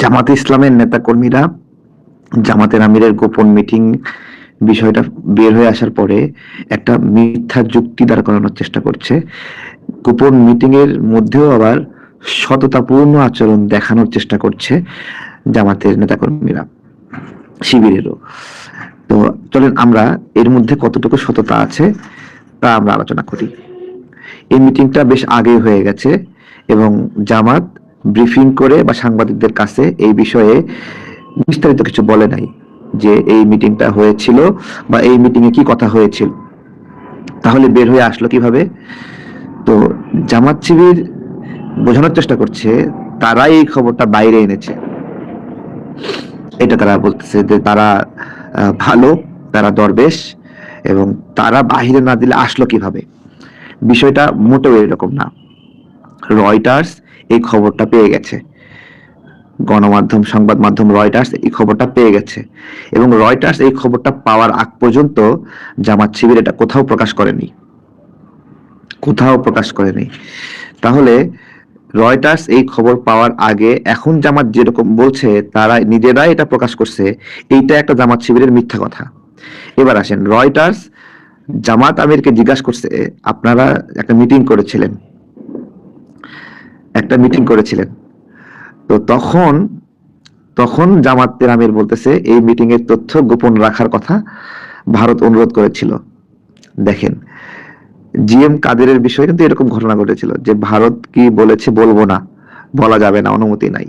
জামাতে ইসলামের নেতাকর্মীরা, জামাতের আমিরের গোপন মিটিং বিষয়টা বের হয়ে আসার পরে একটা মিথ্যা যুক্তি দাঁড় করানোর চেষ্টা করছে। গোপন মিটিং এর মধ্যেও আবার সততাপূর্ণ আচরণ দেখানোর চেষ্টা করছে জামাতের নেতাকর্মীরা, শিবিরেরও। তো চলেন আমরা এর মধ্যে কতটুকু সততা আছে তা আমরা আলোচনা করি। এই মিটিংটা বেশ আগে হয়ে গেছে এবং জামাত ব্রিফিং করে বা সাংবাদিকদের কাছে এই বিষয়ে বিস্তারিত কিছু বলে নাই যে এই মিটিংটা হয়েছিল বা এই মিটিং এ কি কথা হয়েছিল। তাহলে বের হয়ে আসলো কীভাবে? তো জামাত শিবির বোঝানোর চেষ্টা করছে, তারাই এই খবরটা বাইরে এনেছে। এটা তারা বলতেছে যে তারা ভালো, তারা দরবেশ এবং তারা বাহিরে না দিলে আসলো কীভাবে? বিষয়টা মোটেও এরকম না। রয়টার্স এই খবরটা পেয়ে গেছে। গণমাধ্যম, সংবাদ মাধ্যম রয়টার্স এই খবরটা পেয়ে গেছে। এবং রয়টার্স এই খবরটা পাওয়ার আগ পর্যন্ত জামাত শিবির এটা কোথাও প্রকাশ করেনি। কোথাও প্রকাশ করেনি। তাহলে রয়টার্স এই খবর পাওয়ার আগে এখন জামাত যেরকম বলছে, তারা নিজেরাই এটা প্রকাশ করছে, এইটা একটা জামাত শিবিরের মিথ্যা কথা। এবার আসেন, রয়টার্স জামাত আমিরকে জিজ্ঞাসা করছে, আপনারা একটা মিটিং করেছিলেন একটা মিটিং করেছিলেন। তো তখন তখন জামাতের আমির বলতেছে, এই মিটিং এর তথ্য গোপন রাখার কথা ভারত অনুরোধ করেছিল। দেখেন জিএম কাদেরের বিষয়ে কিন্তু এরকম ঘটনা ঘটেছিল যে ভারত কি বলেছে বলব না, বলা যাবে না, অনুমতি নাই।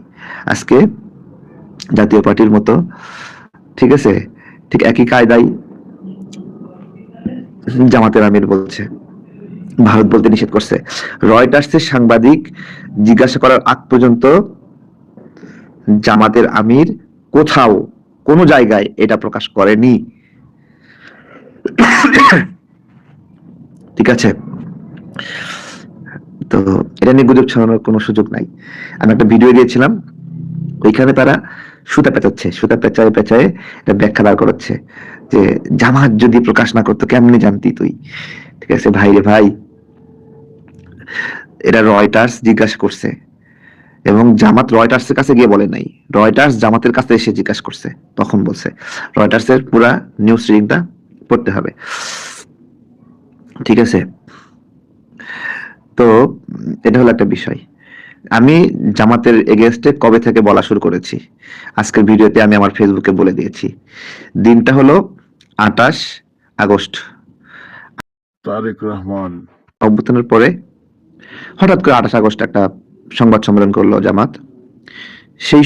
আজকে জাতীয় পার্টির মতো, ঠিক আছে? ঠিক একই কায়দায় জামাতের আমির বলছে। ভারত বলতে নিষেধ করছে। রয়টার্সের সাংবাদিক জিজ্ঞাসা করার আগ পর্যন্ত জামাতের আমির কোথাও কোনো জায়গায় এটা প্রকাশ করেনি। ঠিক আছে? তো এটা নিয়ে গুজব ছড়ানোর কোনো সুযোগ নাই। আমি একটা ভিডিও দিয়েছিলাম, ওইখানে তারা সুতা পেঁচাচ্ছে, সুতা পেঁচায় পেঁচায় এটা ব্যাখ্যা দাঁড় করাচ্ছে যে জামাত যদি প্রকাশ না করতো কেমনি জানতি তুই? ঠিক আছে, ভাই রে ভাই এটা রয়টার্স জিজ্ঞাসা করছে। এবং জামাত রয়টার্সের কাছে গিয়ে বলে নাই। রয়টার্স জামাতের কাছে এসে জিজ্ঞাসা করছে। তখন বলছে রয়টার্সের পুরা নিউজ রিডিংটা পড়তে হবে। ঠিক আছে? তো এটা হলো একটা বিষয়। আমি জামাতের এগেনস্টে কবে থেকে বলা শুরু করেছি? আজকের ভিডিওতে আমি আমার ফেসবুকে বলে দিয়েছি। দিনটা হলো আটাশ আগস্ট। তারেক রহমান। অভ্যুত্থানের পরে হঠাৎ করে আঠাশ আগস্ট একটা সংবাদ সম্মেলন করল জামাত। সেই